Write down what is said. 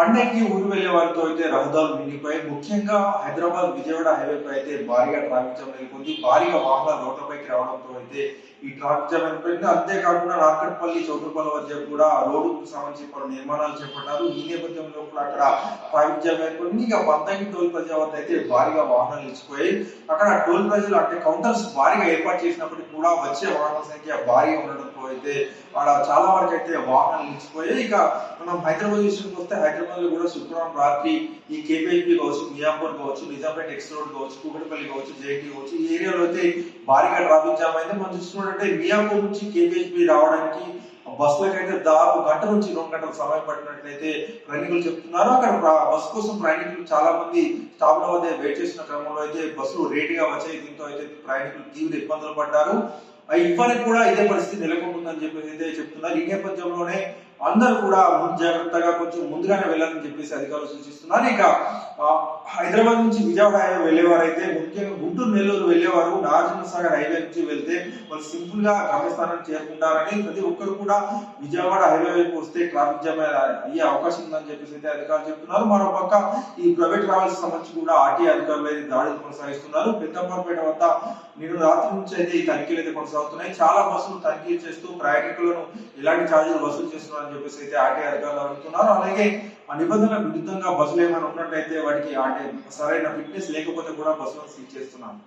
పండగకి ఊరు వెళ్ళే వారితో అయితే రహదారులు నిండిపోయాయి. ముఖ్యంగా హైదరాబాద్ విజయవాడ హైవేపై అయితే భారీగా ట్రాఫిక్ జామ్ నెలకొంది భారీగా వాహనాలు రోడ్లపైకి రావడంతో అయితే ఈ ట్రాఫిక్ జామ్ అయిపోయింది. అంతేకాకుండా నార్కట్పల్లి చౌటుపల్లి వద్ద కూడా రోడ్డుకు సంబంధించి పలు నిర్మాణాలు చేపట్టారు. ఈ నేపథ్యంలో కూడా అక్కడ ట్రాఫిక్ జామ్ అయిపోయింది. ఇక పంతంగి టోల్ ప్లాజా వద్ద అయితే భారీగా వాహనాలు నిలిచిపోయాయి. అక్కడ టోల్ ప్లాజాలు అంటే కౌంటర్స్ భారీగా ఏర్పాటు చేసినప్పటికీ కూడా వచ్చే వాహనాల సంఖ్య భారీగా ఉండడంతో అయితే అక్కడ చాలా వరకు అయితే వాహనాలు నిలిచిపోయాయి. ఇక మనం హైదరాబాద్ విషయానికి వస్తే హైదరాబాద్ లో కూడా శుక్రవారం రాత్రి ఈ కేపీఎల్పీ కావచ్చు మియాపూర్ కావచ్చు నిజాంపేట ఎక్స్ రోడ్ కావచ్చు కూకటిపల్లి కావచ్చు జేఎన్టీ కావచ్చు ఈ ఏరియాలో అయితే భారీగా ట్రాఫిక్ జామ్ అయితే మనం చూసుకున్నట్టే మియాపూర్ నుంచి కేపీఎల్పీ రావడానికి బస్సులకు అయితే దాదాపు గంట నుంచి రెండు గంటల సమయం పట్టినట్లయితే ప్రయాణికులు చెప్తున్నారు. అక్కడ బస్సు కోసం ప్రయాణికులు చాలా మంది స్టాప్ల వద్ద వెయిట్ చేసిన క్రమంలో అయితే బస్సులు రేటుగా వచ్చాయి. దీంతో అయితే ప్రయాణికులు తీవ్ర ఇబ్బందులు పడ్డారు. ఇవ్వడానికి ఇప్పటికి కూడా ఇదే పరిస్థితి నెలకొంటుందని చెప్పేసి అయితే చెప్తున్నారు. ఈ నేపథ్యంలోనే అందరూ కూడా ముందు జాగ్రత్తగా కొంచెం ముందుగానే వెళ్ళాలని చెప్పేసి అధికారులు సూచిస్తున్నారు. ఇక హైదరాబాద్ నుంచి విజయవాడ వెళ్ళేవారైతే ముఖ్యంగా గుంటూరు నెల్లూరు వెళ్ళేవారు. నాగార్జున సాగర్ హైవే నుంచి వెళ్తే వాళ్ళు సింపుల్గా గమ్యస్థానం చేరుకుంటారని ప్రతి ఒక్కరు కూడా విజయవాడ హైవే వైపు వస్తే ట్రాఫిక్ జామ్ అయ్యే అవకాశం ఉందని చెప్పేసి అయితే అధికారులు చెప్తున్నారు. మరోపక్క ఈ ప్రైవేట్ ట్రావెల్స్ సంబంధించి కూడా ఆర్టీ అధికారులు అయితే దాడులు కొనసాగిస్తున్నారు. పెద్దంబరపేట వద్ద నేను రాత్రి నుంచి అయితే ఈ తనిఖీలు అయితే కొనసాగుతున్నాయి. చాలా బస్సులు తనిఖీలు చేస్తూ ప్రయాణికులను ఎలాంటి ఛార్జీలు వసూలు చేస్తున్నారు అని చెప్పేసి అయితే ఆర్టీ అధికారులు అడుగుతున్నారు. అలాగే ఆ నిబంధనలకు విరుద్ధంగా బస్సులు ఏమైనా ఉన్నట్లయితే వాటికి అంటే సరైన ఫిట్నెస్ లేకపోతే కూడా బస్సులను సీజ్ చేస్తున్నారు.